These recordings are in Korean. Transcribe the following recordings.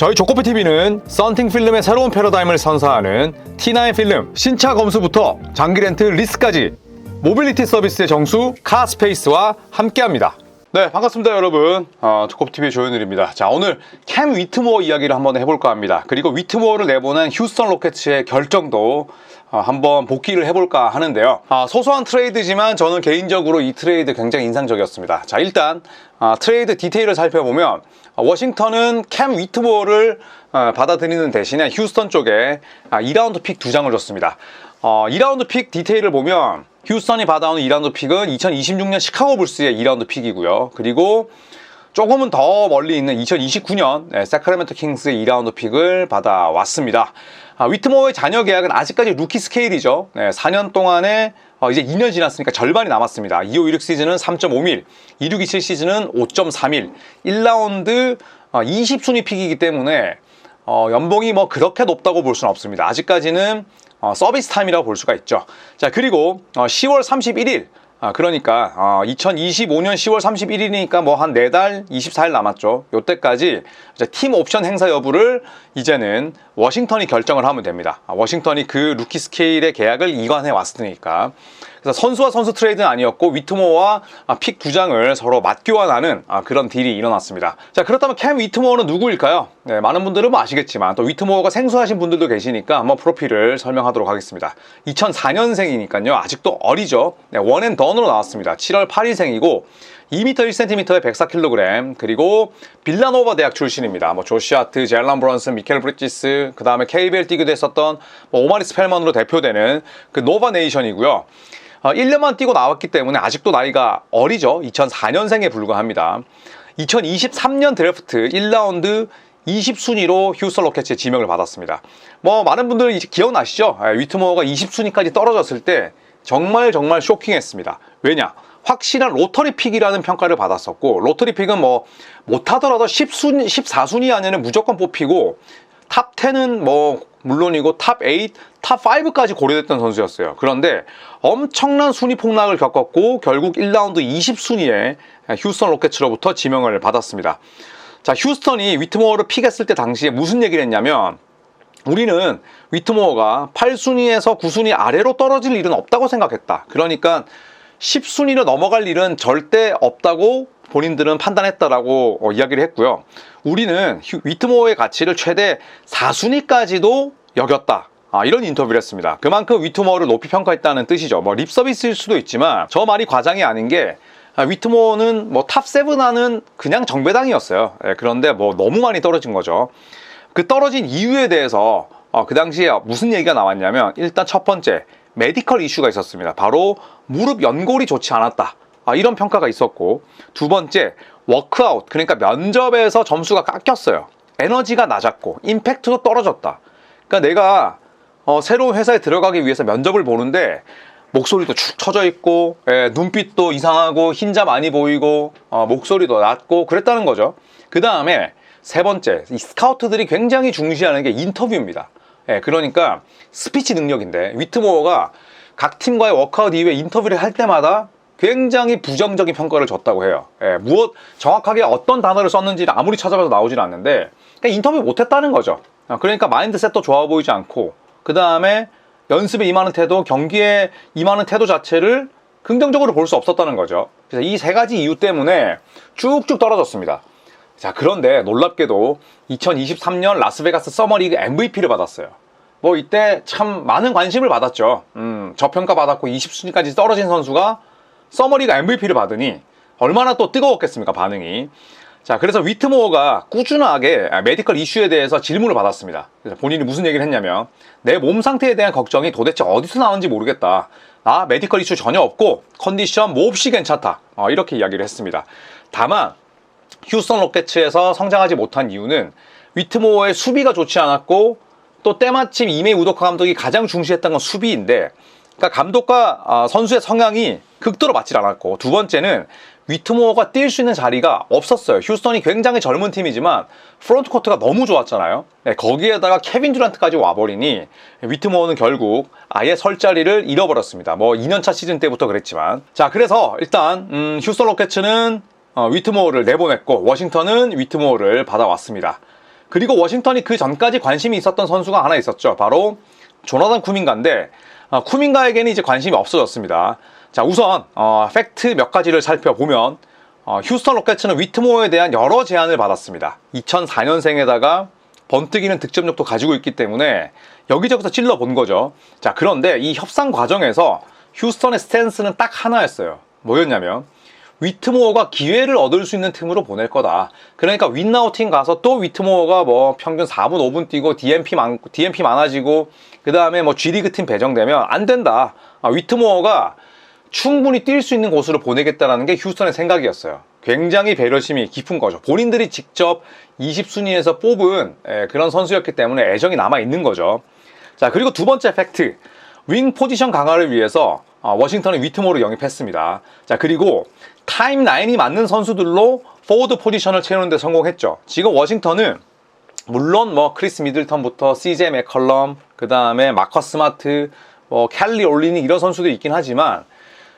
저희 조코피TV는 썬팅 필름의 새로운 패러다임을 선사하는 T9 필름 신차 검수부터 장기 렌트 리스까지 모빌리티 서비스의 정수 카스페이스와 함께합니다. 네, 반갑습니다, 여러분. 어, 조코피TV의 조현일입니다. 자, 오늘 캠 위트모어 이야기를 한번 해볼까 합니다. 그리고 위트모어를 내보낸 휴스턴 로켓츠의 결정도 어, 한번 복귀를 해볼까 하는데요. 아, 소소한 트레이드지만 저는 개인적으로 이 트레이드 굉장히 인상적이었습니다. 자, 일단 아, 트레이드 디테일을 살펴보면 아, 워싱턴은 캠 어, 받아들이는 대신에 휴스턴 쪽에 아, 2라운드 픽 두 장을 줬습니다. 어, 2라운드 픽 디테일을 보면 휴스턴이 받아오는 2라운드 픽은 2026년 시카고 불스의 2라운드 픽이고요. 그리고 조금은 더 멀리 있는 2029년 네, 세크라멘토 킹스의 2라운드 픽을 받아왔습니다. 아, 위트모어의 자녀 계약은 아직까지 루키 스케일이죠. 네, 4년 동안에 어, 이제 2년 지났으니까 절반이 남았습니다. 2516 시즌은 3.5밀, 2627 시즌은 5.3밀, 1라운드 어, 20순위 픽이기 때문에 어, 연봉이 뭐 그렇게 높다고 볼 수는 없습니다. 아직까지는 어, 서비스 타임이라고 볼 수가 있죠. 자 그리고 어, 10월 31일 아, 그러니까 어, 2025년 10월 31일이니까 뭐한 4달 24일 남았죠. 요때까지 팀 옵션 행사 여부를 이제는 워싱턴이 결정을 하면 됩니다. 아, 워싱턴이 그 루키 스케일의 계약을 이관해 왔으니까. 그래서 선수와 선수 트레이드는 아니었고 위트모어와 아, 픽두 장을 서로 맞교환하는 아, 그런 딜이 일어났습니다. 자 그렇다면 캠 위트모어는 누구일까요? 네, 많은 분들은 뭐 아시겠지만 또 위트모어가 생소하신 분들도 계시니까 한번 프로필을 설명하도록 하겠습니다. 2004년생이니까요 아직도 어리죠. 네, 원앤 던으로 나왔습니다. 7월 8일생이고 2m 1cm에 104kg 그리고 빌라노바 대학 출신입니다. 뭐 조시아트, 젤란 브런슨, 미켈 브리지스 그 다음에 KBL 뛰기도 했었던 뭐 오마리 스펠만으로 대표되는 그 노바 네이션이고요. 어, 1년만 뛰고 나왔기 때문에 아직도 나이가 어리죠. 2004년생에 불과합니다. 2023년 드래프트 1라운드 20순위로 휴스턴 로켓츠의 지명을 받았습니다. 뭐 많은 분들은 기억나시죠? 예, 위트모어가 20순위까지 떨어졌을 때 정말 정말 쇼킹했습니다. 왜냐? 확실한 로터리 픽이라는 평가를 받았었고 로터리 픽은 뭐 못하더라도 10순위, 14순위 안에는 무조건 뽑히고 탑 10은 뭐 물론이고 탑 8, 탑 5까지 고려됐던 선수였어요. 그런데 엄청난 순위 폭락을 겪었고 결국 1라운드 20순위에 휴스턴 로켓츠로부터 지명을 받았습니다. 자, 휴스턴이 위트모어를 픽했을 때 당시에 무슨 얘기를 했냐면 우리는 위트모어가 8순위에서 9순위 아래로 떨어질 일은 없다고 생각했다. 그러니까 10순위로 넘어갈 일은 절대 없다고 본인들은 판단했다라고 어, 이야기를 했고요. 우리는 휴- 위트모어의 가치를 최대 4순위까지도 여겼다. 아, 이런 인터뷰를 했습니다. 그만큼 위트모어를 높이 평가했다는 뜻이죠. 뭐 립서비스일 수도 있지만 저 말이 과장이 아닌 게 아, 위트모어는 뭐 탑7 하는 그냥 정배당이었어요. 예, 그런데 뭐 너무 많이 떨어진 거죠. 그 떨어진 이유에 대해서 어, 그 당시에 무슨 얘기가 나왔냐면 일단 첫 번째 메디컬 이슈가 있었습니다. 바로 무릎 연골이 좋지 않았다. 아, 이런 평가가 있었고 두 번째 워크아웃 그러니까 면접에서 점수가 깎였어요. 에너지가 낮았고 임팩트도 떨어졌다. 그러니까 내가 어, 새로운 회사에 들어가기 위해서 면접을 보는데 목소리도 축 처져 있고 예, 눈빛도 이상하고 흰자 많이 보이고 어, 목소리도 낮고 그랬다는 거죠. 그 다음에 세 번째 이 스카우트들이 굉장히 중시하는 게 인터뷰입니다. 예, 그러니까 스피치 능력인데 위트모어가 각 팀과의 워크아웃 이후에 인터뷰를 할 때마다 굉장히 부정적인 평가를 줬다고 해요. 예, 무엇 정확하게 어떤 단어를 썼는지 를 아무리 찾아봐도 나오질 않는데 그냥 인터뷰 못했다는 거죠. 아, 그러니까 마인드셋도 좋아 보이지 않고 그 다음에 연습에 임하는 태도, 경기에 임하는 태도 자체를 긍정적으로 볼 수 없었다는 거죠. 그래서 이 세 가지 이유 때문에 쭉쭉 떨어졌습니다. 자, 그런데 놀랍게도 2023년 라스베가스 서머리그 MVP를 받았어요. 뭐 이때 참 많은 관심을 받았죠. 음, 저평가 받았고 20순위까지 떨어진 선수가 서머리가 MVP를 받으니 얼마나 또 뜨거웠겠습니까, 반응이. 자, 그래서 위트모어가 꾸준하게 아, 메디컬 이슈에 대해서 질문을 받았습니다. 그래서 본인이 무슨 얘기를 했냐면, 내 몸 상태에 대한 걱정이 도대체 어디서 나오는지 모르겠다. 나 메디컬 이슈 전혀 없고, 컨디션 몹시 괜찮다. 어, 이렇게 이야기를 했습니다. 다만, 휴스턴 로켓츠에서 성장하지 못한 이유는 위트모어의 수비가 좋지 않았고 또 때마침 이메 우도카 감독이 가장 중시했던 건 수비인데 그러니까 감독과 아, 선수의 성향이 극도로 맞질 않았고 두 번째는 위트모어가 뛸 수 있는 자리가 없었어요. 휴스턴이 굉장히 젊은 팀이지만 프론트 코트가 너무 좋았잖아요. 네, 거기에다가 케빈 듀란트까지 와버리니 위트모어는 결국 아예 설 자리를 잃어버렸습니다. 뭐 2년차 시즌 때부터 그랬지만 자 그래서 일단 음, 휴스턴 로켓츠는 어, 위트모어를 내보냈고 워싱턴은 위트모어를 받아왔습니다. 그리고 워싱턴이 그 전까지 관심이 있었던 선수가 하나 있었죠. 바로 조나단 쿠민가인데 아, 쿠민가에게는 이제 관심이 없어졌습니다. 자, 우선 어, 팩트 몇 가지를 살펴보면 어, 휴스턴 로켓츠는 위트모어에 대한 여러 제안을 받았습니다. 2004년생에다가 번뜩이는 득점력도 가지고 있기 때문에 여기저기서 찔러 본 거죠. 자, 그런데 이 협상 과정에서 휴스턴의 스탠스는 딱 하나였어요. 뭐였냐면 위트모어가 기회를 얻을 수 있는 팀으로 보낼 거다. 그러니까 윈나우 팀 가서 또 위트모어가 뭐 평균 4분 5분 뛰고 DMP 많 DMP 많아지고 그 다음에 뭐 G리그 팀 배정되면 안 된다. 아, 위트모어가 충분히 뛸 수 있는 곳으로 보내겠다라는 게 휴스턴의 생각이었어요. 굉장히 배려심이 깊은 거죠. 본인들이 직접 20순위에서 뽑은 예, 그런 선수였기 때문에 애정이 남아 있는 거죠. 자 그리고 두 번째 팩트 윙 포지션 강화를 위해서 어, 워싱턴은 위트모어를 영입했습니다. 자 그리고 타임 라인이 맞는 선수들로 포워드 포지션을 채우는데 성공했죠. 지금 워싱턴은 물론 뭐 크리스 미들턴부터 CJ 맥컬럼 그 다음에 마커스 스마트 뭐 캘리 올리니 이런 선수들이 있긴 하지만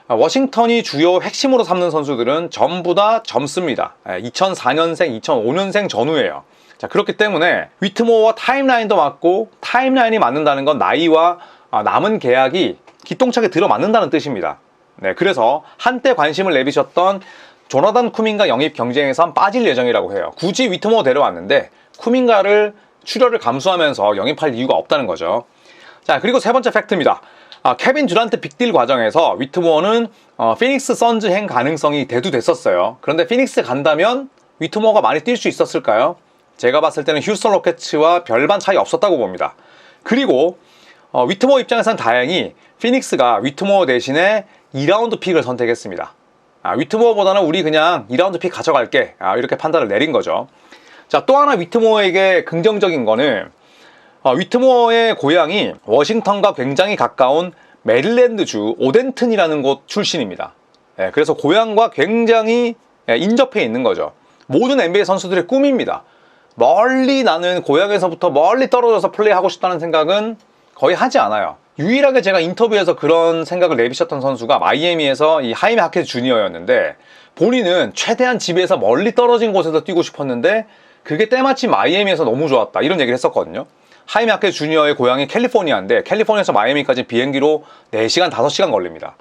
아, 워싱턴이 주요 핵심으로 삼는 선수들은 전부 다 젊습니다. 2004년생, 2005년생 전후예요. 자, 그렇기 때문에 위트모어와 타임라인도 맞고 타임라인이 맞는다는 건 나이와 아, 남은 계약이 기똥차게 들어맞는다는 뜻입니다. 네, 그래서 한때 관심을 내비셨던 조나단 쿠민가 영입 경쟁에선 빠질 예정이라고 해요. 굳이 위트모어 데려왔는데 쿠민가를 출혈을 감수하면서 영입할 이유가 없다는 거죠. 자, 그리고 세 번째 팩트입니다. 아, 케빈 듀란트 빅딜 과정에서 위트모어는 어, 피닉스 선즈 행 가능성이 대두됐었어요. 그런데 피닉스 간다면 위트모어가 많이 뛸 수 있었을까요? 제가 봤을 때는 휴스턴 로켓츠와 별반 차이 없었다고 봅니다. 그리고 어, 위트모어 입장에선 다행히 피닉스가 위트모어 대신에 2라운드 픽을 선택했습니다. 아, 위트모어보다는 우리 그냥 2라운드 픽 가져갈게. 아, 이렇게 판단을 내린 거죠. 자, 또 하나 위트모어에게 긍정적인 거는 어, 위트모어의 고향이 워싱턴과 굉장히 가까운 메릴랜드주 오덴튼이라는 곳 출신입니다. 예, 그래서 고향과 굉장히 예, 인접해 있는 거죠. 모든 NBA 선수들의 꿈입니다. 멀리 나는 고향에서부터 멀리 떨어져서 플레이하고 싶다는 생각은 거의 하지 않아요. 유일하게 제가 인터뷰에서 그런 생각을 내비쳤던 선수가 마이애미에서 이 하이메 하켓 주니어였는데 본인은 최대한 집에서 멀리 떨어진 곳에서 뛰고 싶었는데 그게 때마침 마이애미에서 너무 좋았다 이런 얘기를 했었거든요. 하이메 하켓 주니어의 고향이 캘리포니아인데 캘리포니아에서 마이애미까지 비행기로 4시간 5시간 걸립니다.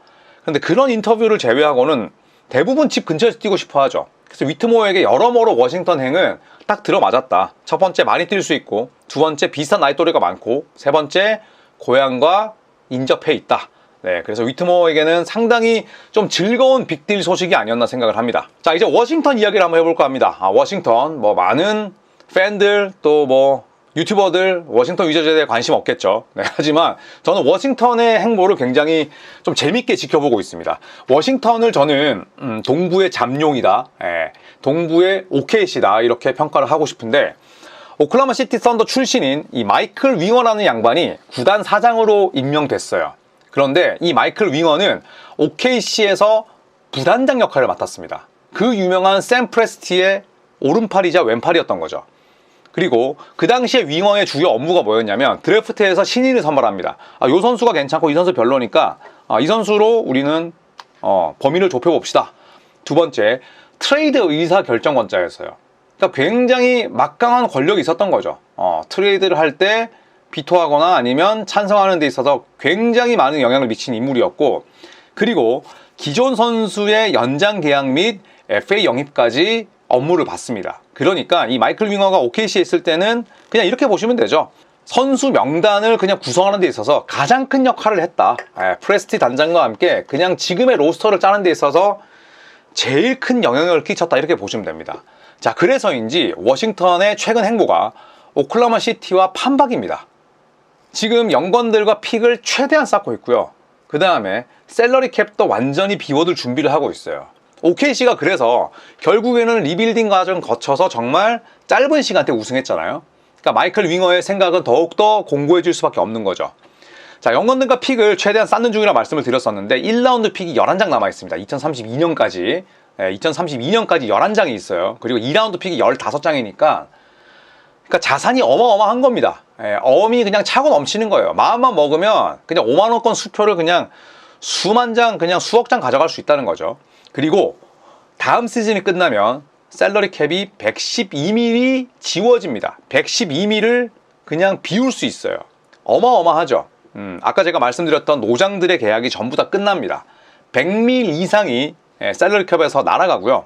근데 그런 인터뷰를 제외하고는 대부분 집 근처에서 뛰고 싶어 하죠. 그래서 위트모어에게 여러모로 워싱턴 행은 딱 들어맞았다. 첫 번째 많이 뛸 수 있고 두 번째 비슷한 나이 또래가 많고 세 번째 고향과 인접해 있다. 네, 그래서 위트모어에게는 상당히 좀 즐거운 빅딜 소식이 아니었나 생각을 합니다. 자, 이제 워싱턴 이야기를 한번 해볼까 합니다. 아, 워싱턴, 뭐, 많은 팬들, 또 뭐, 유튜버들, 워싱턴 위저즈에 대해 관심 없겠죠. 네, 하지만 저는 워싱턴의 행보를 굉장히 좀 재밌게 지켜보고 있습니다. 워싱턴을 저는, 음, 동부의 잠룡이다. 예, 동부의 OKC다. 이렇게 평가를 하고 싶은데, 오클라마 시티 썬더 출신인 이 마이클 윙어라는 양반이 구단 사장으로 임명됐어요. 그런데 이 마이클 윙어는 OKC에서 부단장 역할을 맡았습니다. 그 유명한 샘 프레스티의 오른팔이자 왼팔이었던 거죠. 그리고 그 당시에 윙어의 주요 업무가 뭐였냐면 드래프트에서 신인을 선발합니다. 아, 이 선수가 괜찮고 이 선수 별로니까 아, 이 선수로 우리는 어, 범위를 좁혀봅시다. 두 번째, 트레이드 의사 결정권자였어요. 그러니까 굉장히 막강한 권력이 있었던 거죠. 어, 트레이드를 할 때 비토하거나 아니면 찬성하는 데 있어서 굉장히 많은 영향을 미친 인물이었고 그리고 기존 선수의 연장 계약 및 FA 영입까지 업무를 받습니다. 그러니까 이 마이클 윙어가 OKC에 있을 때는 그냥 이렇게 보시면 되죠. 선수 명단을 그냥 구성하는 데 있어서 가장 큰 역할을 했다. 예, 프레스티 단장과 함께 그냥 지금의 로스터를 짜는 데 있어서 제일 큰 영향을 끼쳤다 이렇게 보시면 됩니다. 자, 그래서인지 워싱턴의 최근 행보가 오클라마 시티와 판박입니다. 지금 연건들과 픽을 최대한 쌓고 있고요. 그 다음에 셀러리 캡도 완전히 비워둘 준비를 하고 있어요. OKC가 그래서 결국에는 리빌딩 과정 거쳐서 정말 짧은 시간대 우승했잖아요. 그러니까 마이클 윙어의 생각은 더욱더 공고해질 수밖에 없는 거죠. 자, 연건들과 픽을 최대한 쌓는 중이라 말씀을 드렸었는데 1라운드 픽이 11장 남아 있습니다. 2032년까지. 2032년까지 11장이 있어요. 그리고 2라운드 픽이 15장이니까 그러니까 자산이 어마어마한 겁니다. 예, 어음이 그냥 차고 넘치는 거예요. 마음만 먹으면 그냥 5만 원권 수표를 그냥 수만 장, 그냥 수억 장 가져갈 수 있다는 거죠. 그리고 다음 시즌이 끝나면 셀러리 캡이 112mm 지워집니다. 112mm를 그냥 비울 수 있어요. 어마어마하죠. 음, 아까 제가 말씀드렸던 노장들의 계약이 전부 다 끝납니다. 100mm 이상이 예, 셀러리 캡에서 날아가고요.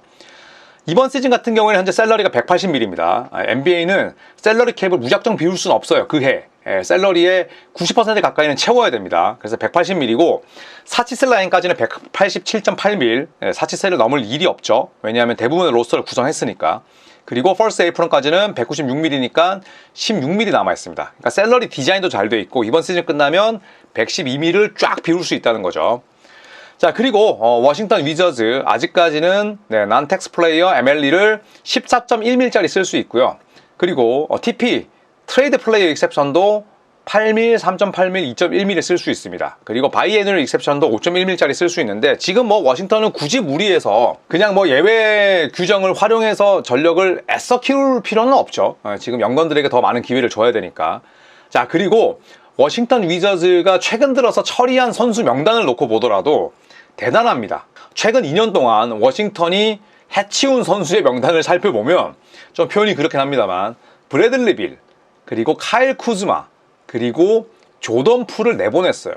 이번 시즌 같은 경우에는 현재 셀러리가 180mm입니다. NBA는 셀러리 캡을 무작정 비울 수는 없어요. 그 해. 예, 셀러리의 90% 가까이는 채워야 됩니다. 그래서 180mm고 사치셀 라인까지는 187.8mm. 예, 사치셀을 넘을 일이 없죠. 왜냐하면 대부분의 로스터를 구성했으니까. 그리고 퍼스트 에이프런까지는 196mm니까 16mm 남아 있습니다. 그러니까 셀러리 디자인도 잘 돼 있고 이번 시즌 끝나면 112mm를 쫙 비울 수 있다는 거죠. 자 그리고 어, 워싱턴 위저즈 아직까지는 네, 난 텍스 플레이어 MLE를 14.1mm짜리 쓸 수 있고요. 그리고 어, TP 트레이드 플레이어 익셉션도 8mm, 3.8mm, 2.1mm 쓸 수 있습니다. 그리고 바이애누얼 익셉션도 5.1mm짜리 쓸 수 있는데 지금 뭐 워싱턴은 굳이 무리해서 그냥 뭐 예외 규정을 활용해서 전력을 애써 키울 필요는 없죠. 어, 지금 연건들에게 더 많은 기회를 줘야 되니까. 자 그리고 워싱턴 위저즈가 최근 들어서 처리한 선수 명단을 놓고 보더라도 대단합니다. 최근 2년 동안 워싱턴이 해치운 선수의 명단을 살펴보면 좀 표현이 그렇긴 합니다만 브래들리 빌 그리고 카일 쿠즈마 그리고 조던 풀을 내보냈어요.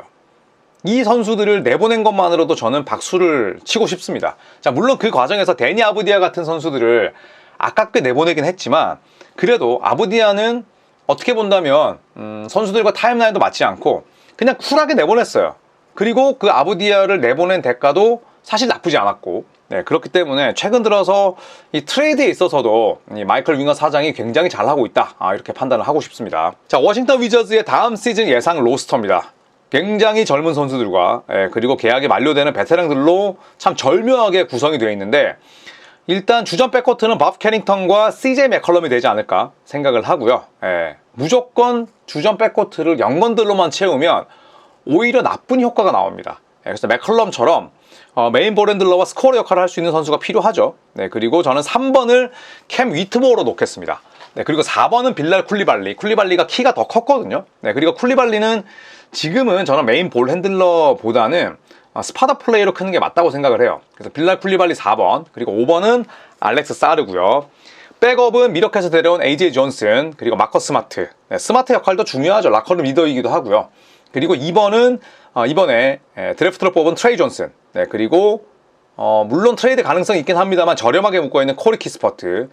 이 선수들을 내보낸 것만으로도 저는 박수를 치고 싶습니다. 자, 물론 그 과정에서 데니 아부디아 같은 선수들을 아깝게 내보내긴 했지만 그래도 아부디아는 어떻게 본다면 음, 선수들과 타임라인도 맞지 않고 그냥 쿨하게 내보냈어요. 그리고 그 아부디아를 내보낸 대가도 사실 나쁘지 않았고 네, 그렇기 때문에 최근 들어서 이 트레이드에 있어서도 이 마이클 윙어 사장이 굉장히 잘하고 있다 아, 이렇게 판단을 하고 싶습니다. 자 워싱턴 위저즈의 다음 시즌 예상 로스터입니다. 굉장히 젊은 선수들과 예, 그리고 계약이 만료되는 베테랑들로 참 절묘하게 구성이 되어 있는데 일단 주전 백코트는 밥 캐링턴과 CJ 맥컬럼이 되지 않을까 생각을 하고요. 예, 무조건 주전 백코트를 영건들로만 채우면 오히려 나쁜 효과가 나옵니다. 예, 그래서 맥컬럼처럼 어, 메인 볼핸들러와 스코어 역할을 할 수 있는 선수가 필요하죠. 네, 그리고 저는 3번을 캠 위트모어로 놓겠습니다. 네, 그리고 4번은 빌랄 쿨리발리. 쿨리발리가 키가 더 컸거든요. 네, 그리고 쿨리발리는 지금은 저는 메인 볼 핸들러보다는 어, 스파다 플레이로 크는 게 맞다고 생각을 해요. 그래서 빌랄 쿨리발리 4번, 그리고 5번은 알렉스 사르고요. 백업은 미러캣에서 데려온 AJ 존슨, 그리고 마커 스마트. 네, 스마트 역할도 중요하죠. 라커룸 리더이기도 하고요. 그리고 2번은 어, 이번에 에, 드래프트로 뽑은 트레이 존슨. 네, 그리고 어, 물론 트레이드 가능성이 있긴 합니다만 저렴하게 묶어 있는 코리 키스퍼트.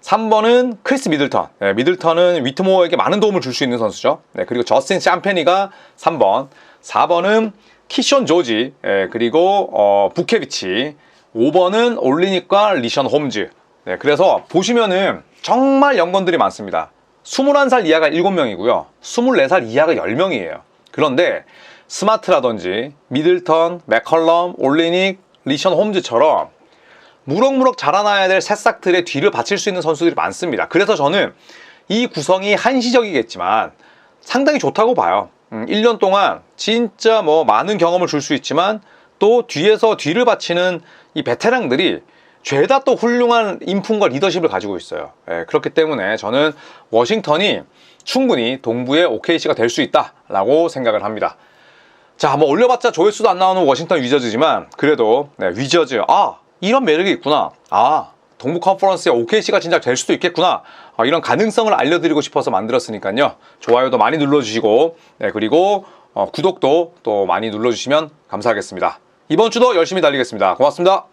3번은 크리스 미들턴. 네, 미들턴은 위트모어에게 많은 도움을 줄 수 있는 선수죠. 네, 그리고 저스틴 샴페니가 3번. 4번은 키션 조지. 예, 그리고 어, 부케비치. 5번은 올리닉과 리션 홈즈. 네, 그래서 보시면은 정말 연건들이 많습니다. 21살 이하가 7명이고요. 24살 이하가 10명이에요. 그런데 스마트라든지 미들턴, 맥컬럼, 올리닉, 리션 홈즈처럼 무럭무럭 자라나야 될 새싹들의 뒤를 바칠 수 있는 선수들이 많습니다. 그래서 저는 이 구성이 한시적이겠지만 상당히 좋다고 봐요. 음, 1년 동안 진짜 뭐 많은 경험을 줄 수 있지만 또 뒤에서 뒤를 바치는 이 베테랑들이 죄다 또 훌륭한 인품과 리더십을 가지고 있어요. 예, 그렇기 때문에 저는 워싱턴이 충분히 동부의 OKC가 될 수 있다라고 생각을 합니다. 자, 뭐 올려봤자 조회수도 안 나오는 워싱턴 위저즈지만 그래도 네, 위저즈 아 이런 매력이 있구나. 아 동부 컨퍼런스의 OKC가 진짜 될 수도 있겠구나. 아, 이런 가능성을 알려드리고 싶어서 만들었으니까요. 좋아요도 많이 눌러주시고 네, 그리고 어, 구독도 또 많이 눌러주시면 감사하겠습니다. 이번 주도 열심히 달리겠습니다. 고맙습니다.